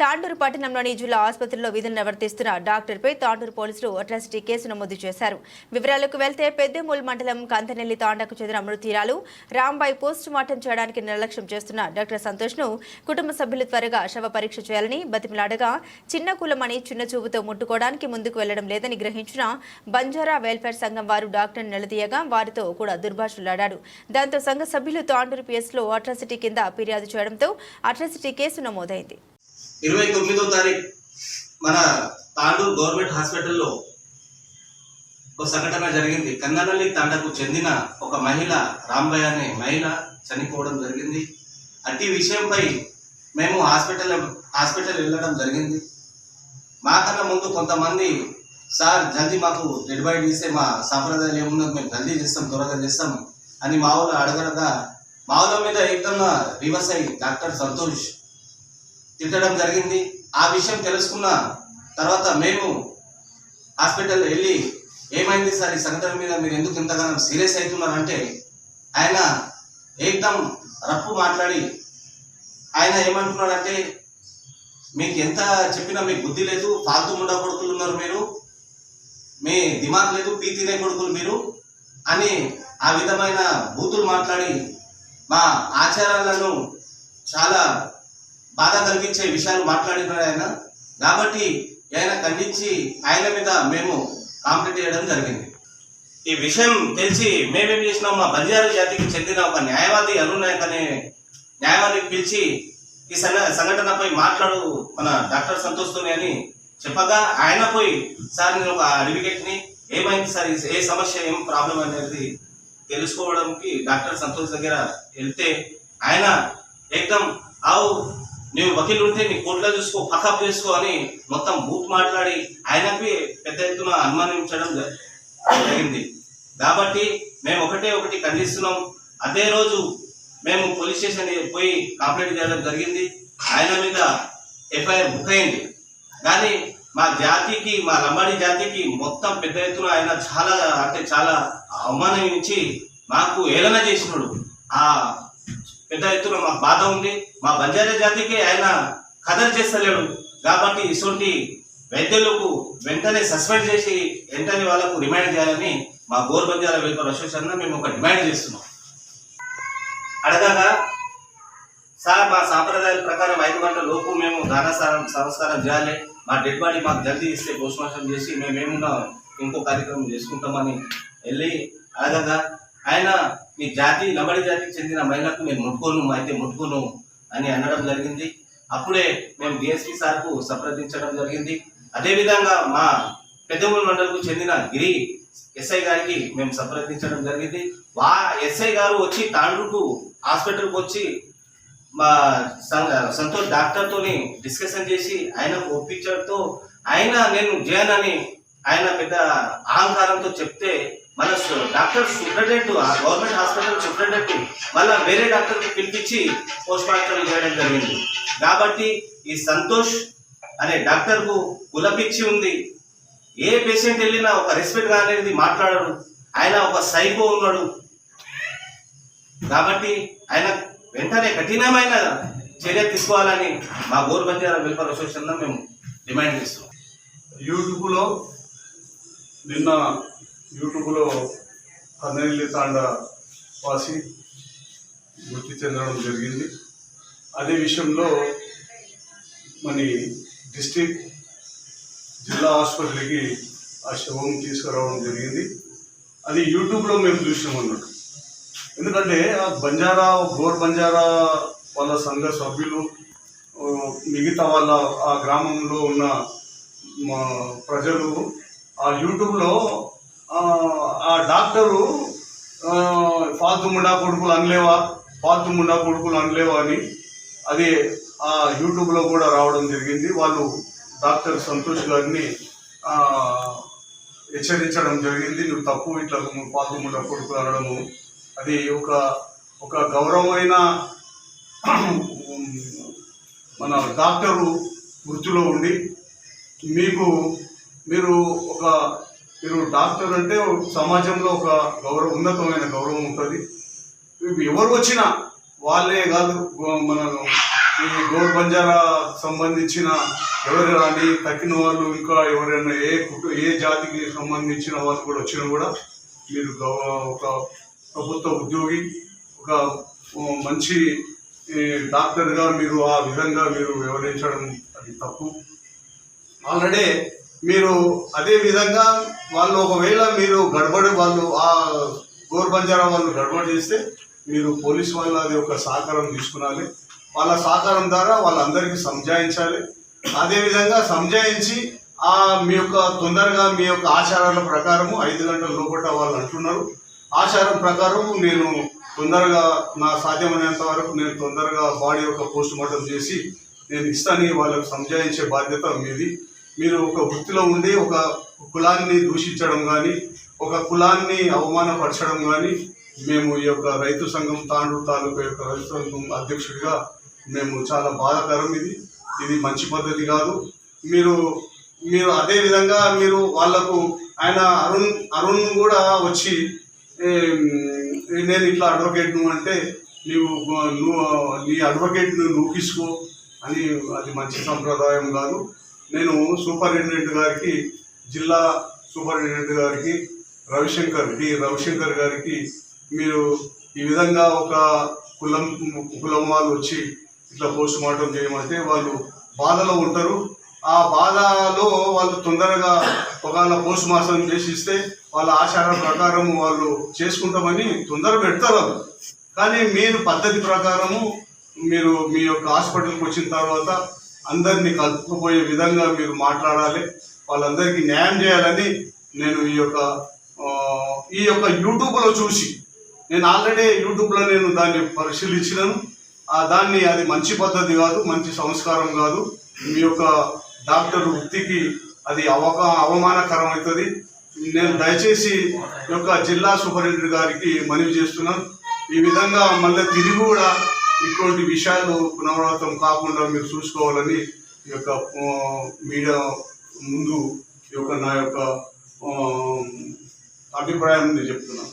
తాండూరు పట్టణంలోని జిల్లా ఆసుపత్రిలో విధులు నిర్వర్తిస్తున్న డాక్టర్పై తాండూరు పోలీసులు అట్రాసిటీ కేసు నమోదు చేశారు. వివరాలకు వెళ్తే పెద్దమూల్ మండలం కందనెల్లి తాండాకు చెందిన మృతీరాలు రాంబాయి పోస్ట్ మార్టం చేయడానికి నిర్లక్ష్యం చేస్తున్న డాక్టర్ సంతోష్ను కుటుంబ సభ్యులు త్వరగా శవ పరీక్ష చేయాలని బతిమిలాడగా చిన్న కులమని చిన్న చూపుతో ముట్టుకోవడానికి ముందుకు వెళ్ళడం లేదని గ్రహించిన బంజారా వెల్ఫేర్ సంఘం వారు డాక్టర్ నిలదీయగా వారితో కూడా దుర్భాషలాడాడు. దాంతో సంఘ సభ్యులు తాండూరు పిఎస్లో అట్రాసిటీ కింద ఫిర్యాదు చేయడంతో అట్రాసిటీ కేసు నమోదైంది. ఇరవై తొమ్మిదో తారీఖు మన తాండూరు గవర్నమెంట్ హాస్పిటల్లో ఒక సంఘటన జరిగింది. కంగనల్లి తాండకు చెందిన ఒక మహిళ రాంబయ్య అనే మహిళ చనిపోవడం జరిగింది. అట్టి విషయంపై మేము హాస్పిటల్ హాస్పిటల్ వెళ్ళడం జరిగింది. మాకన్నా ముందు కొంతమంది సార్ జల్దీ మాకు డెడ్ బాడీ మా సాంప్రదాయాలు ఏమున్నది మేము జల్దీ చేస్తాం త్వరగా చేస్తాం అని మా వాళ్ళు అడగడగా మా వాళ్ళ మీద ఏకంగా రివర్స్ అయ్యి డాక్టర్ సంతోష్ తిట్టడం జరిగింది. ఆ విషయం తెలుసుకున్న తర్వాత మేము హాస్పిటల్ వెళ్ళి ఏమైంది సార్ ఈ సంఘటన మీద మీరు ఎందుకు ఇంతగానో సీరియస్ అవుతున్నారంటే ఆయన ఏకదం రప్పు మాట్లాడి ఆయన ఏమంటున్నాడంటే మీకు ఎంత చెప్పినా మీకు బుద్ధి లేదు ఫాల్తూ ముండా కొడుకులు ఉన్నారు మీరు మీ దిమాగ్ లేదు పీ తినే కొడుకులు మీరు అని ఆ విధమైన బూతులు మాట్లాడి మా ఆచారాలను చాలా బాధ కలిగించే విషయాలు మాట్లాడినాడు ఆయన. కాబట్టి ఆయన ఖండించి ఆయన మీద మేము కాంప్లైంట్ చేయడం జరిగింది. ఈ విషయం తెలిసి మేమేం చేసినాం మా బంజారు జాతికి చెందిన ఒక న్యాయవాది అరుణాయక్ అనే న్యాయవాదిని పిలిచి ఈ సంఘ సంఘటనపై మాట్లాడు మన డాక్టర్ సంతోష్తోనే అని చెప్పగా ఆయన పోయి సార్ నేను ఒక అడ్వకేట్ని ఏమైంది సార్ ఈ- ఏ సమస్య ఏం ప్రాబ్లం అనేది తెలుసుకోవడానికి డాక్టర్ సంతోష్ దగ్గర వెళ్తే ఆయన ఏకదం ఆవు నువ్వు వకీలు ఉంటే నీ కోర్టులో చూసుకో పకప్ చేసుకో అని మొత్తం బూత్ మాట్లాడి ఆయనకి పెద్ద ఎత్తున అనుమానించడం జ- జరిగింది. కాబట్టి మేము ఒకటే ఒకటి ఖండిస్తున్నాం. అదే రోజు మేము పోలీస్ స్టేషన్ పోయి కంప్లైంట్ చేయడం జరిగింది. ఆయన మీద ఎఫ్ఐఆర్ బుక్ అయింది. కానీ మా జాతికి మా లంబాడి జాతికి మొత్తం పెద్ద ఎత్తున ఆయన చాలా అంటే చాలా అవమానించి మాకు ఏలన చేసినాడు. ఆ పెద్ద ఎత్తున మాకు బాధ ఉంది. మా బంజారా జాతికి ఆయన కదర్ చేస్తలేడు. కాబట్టి ఇటువంటి వైద్యులకు వెంటనే సస్పెండ్ చేసి వెంటనే వాళ్ళకు రిమైండ్ చేయాలని మా గోర్ బంజారా వెల్ఫేర్ అసోసియేషన్ మేము ఒక డిమాండ్ చేస్తున్నాం. అడగగా సార్ మా సాంప్రదాయాల ప్రకారం ఐదు గంటల లోపు మేము దానసారం సంస్కారం చేయాలి. మా డెడ్ బాడీ మాకు జల్దీ ఇస్తే పోస్ట్ మార్టం చేసి మేమేమున్నా ఇంకో కార్యక్రమం చేసుకుంటామని వెళ్ళి అడగగా ఆయన మీ జాతి లంబడి జాతికి చెందిన మహిళకు మేము ముట్టుకోను అయితే ముట్టుకోను అని అనడం జరిగింది. అప్పుడే మేము డిఎస్పీ సార్కు సంప్రదించడం జరిగింది. అదేవిధంగా మా పెద్దమూరు మండలకు చెందిన గిరి ఎస్ఐ గారికి మేము సంప్రదించడం జరిగింది. వా ఎస్ఐ గారు వచ్చి తాండ్రుకు హాస్పిటల్కి వచ్చి మా సం- సంతోష్ డాక్టర్తోని డిస్కషన్ చేసి ఆయనకు ఒప్పించడంతో ఆయన నేను జయన్ అని ఆయన పెద్ద అహంకారంతో చెప్తే మన డాక్టర్ సూపరింటెండెంట్ ఆ గవర్నమెంట్ హాస్పిటల్ సూపరింటెండెంట్ మళ్ళీ వేరే డాక్టర్కి పిలిపించి పోస్ట్ మార్టం చేయడం జరిగింది. కాబట్టి ఈ సంతోష్ అనే డాక్టర్కు కులపిచ్చి ఉంది. ఏ పేషెంట్ వెళ్ళినా ఒక రెస్పెక్ట్ అనేది మాట్లాడడు. ఆయన ఒక సైకో ఉన్నాడు. కాబట్టి ఆయన వెంటనే కఠినమైన చర్య తీసుకోవాలని మా గోరు బంజారా వెల్ఫేర్ అసోసియేషన్ మేము డిమాండ్ చేస్తున్నాం. యూట్యూబ్లో నిన్న యూట్యూబ్లో కన్నెల్లి తాండ వాసి మృతి చెందడం జరిగింది. అదే విషయంలో మన డిస్టిక్ జిల్లా హాస్పిటల్కి ఆ శవం తీసుకురావడం జరిగింది. అది యూట్యూబ్లో మేము చూసాం అన్నట్టు ఎందుకంటే ఆ బంజారా గోర్ బంజారా వాళ్ళ సంఘ సభ్యులు మిగతా వాళ్ళ ఆ గ్రామంలో ఉన్న మా ప్రజలు ఆ యూట్యూబ్లో ఆ, డాక్టరు ఫాతుముండా కొడుకులు అనలేవా? ఫాతుముండా కొడుకులు అనలేవా అని అది ఆ యూట్యూబ్లో కూడా రావడం జరిగింది. వాళ్ళు డాక్టర్ సంతోష్ గారిని హెచ్చరించడం జరిగింది. నువ్వు తప్పు ఇట్లా నువ్వు కొడుకులు అనడము. అది ఒక ఒక గౌరవమైన మన డాక్టరు వృత్తిలో ఉండి మీకు మీరు ఒక మీరు డాక్టర్ అంటే సమాజంలో ఒక గౌరవ ఉన్నతమైన గౌరవం ఉంటుంది. ఎవరు వచ్చినా వాళ్ళే కాదు మన ఈ గోర్ బంజారా సంబంధించిన ఎవరు రాని తక్కిన వాళ్ళు ఇంకా ఎవరైనా ఏ కుటు ఏ జాతికి సంబంధించిన వాళ్ళు కూడా వచ్చినా కూడా మీరు ఒక ప్రభుత్వ ఉద్యోగి ఒక మంచి డాక్టర్గా మీరు ఆ విధంగా మీరు వివరించడం అది తప్పు. ఆల్రెడీ మీరు అదే విధంగా వాళ్ళు ఒకవేళ మీరు గడబడి వాళ్ళు ఆ గోర్ బంజారా వాళ్ళు గడబడి చేస్తే మీరు పోలీస్ వాళ్ళు అది ఒక సహకారం తీసుకునాలి. వాళ్ళ సహకారం ద్వారా వాళ్ళందరికీ సంజాయించాలి. అదే విధంగా సంజాయించి ఆ మీ యొక్క తొందరగా మీ యొక్క ఆచారాల ప్రకారము ఐదు గంటల లోపల వాళ్ళు అంటున్నారు. ఆచారం ప్రకారం నేను తొందరగా నా సాధ్యమైనంత వరకు నేను తొందరగా బాడీ యొక్క పోస్ట్ మార్టం చేసి నేను ఇస్తాను వాళ్ళకు సంజాయించే బాధ్యత మీది. మీరు ఒక వృత్తిలో ఉండి ఒక కులాన్ని దూషించడం కానీ ఒక కులాన్ని అవమానపరచడం కానీ మేము ఈ యొక్క రైతు సంఘం తాండూరు తాలూకా యొక్క రైతు సంఘం అధ్యక్షుడిగా మేము చాలా బాధాకరం ఇది. ఇది మంచి పద్ధతి కాదు. మీరు మీరు అదే విధంగా మీరు వాళ్ళకు ఆయన అరుణ్ అరుణ్ కూడా వచ్చి నేను ఇట్లా అడ్వకేట్ నువ్వు అంటే నీవు నువ్వు నీ అడ్వకేట్ నువ్వు తీసుకో అని అది మంచి సంప్రదాయం కాదు. నేను సూపరింటెండెంట్ గారికి జిల్లా సూపరింటెండెంట్ గారికి రవిశంకర్ డి రవిశంకర్ గారికి మీరు ఈ విధంగా ఒక కులం కులం వాళ్ళు వచ్చి ఇట్లా పోస్ట్ మార్టం చేయమంటే వాళ్ళు బాధలో ఉంటారు. ఆ బాధలో వాళ్ళు తొందరగా ఒకవేళ పోస్ట్ మార్టం చేసి ఇస్తే వాళ్ళ ఆచారం ప్రకారం వాళ్ళు చేసుకుంటామని తొందర పెడతారు కానీ మీరు పద్ధతి ప్రకారము మీరు మీ యొక్క హాస్పిటల్కి వచ్చిన తర్వాత అందరినీ కలుపుకుపోయే విధంగా మీరు మాట్లాడాలి. వాళ్ళందరికీ న్యాయం చేయాలని నేను ఈ యొక్క ఈ యొక్క యూట్యూబ్లో చూసి నేను ఆల్రెడీ యూట్యూబ్లో నేను దాన్ని పరిశీలించినాను. ఆ దాన్ని అది మంచి పద్ధతి కాదు మంచి సంస్కారం కాదు. మీ యొక్క డాక్టర్ వృత్తికి అది అవక అవమానకరం అవుతుంది. నేను దయచేసి ఈ యొక్క జిల్లా సూపరింటెండెంట్ గారికి మనవి చేస్తున్నాను. ఈ విధంగా మళ్ళీ తిరిగి కూడా ఇటువంటి విషయాలు పునరావృతం కాకుండా మీరు చూసుకోవాలని ఈ యొక్క మీడియా ముందు ఈ యొక్క నా యొక్క అభిప్రాయం నేను చెప్తున్నాను.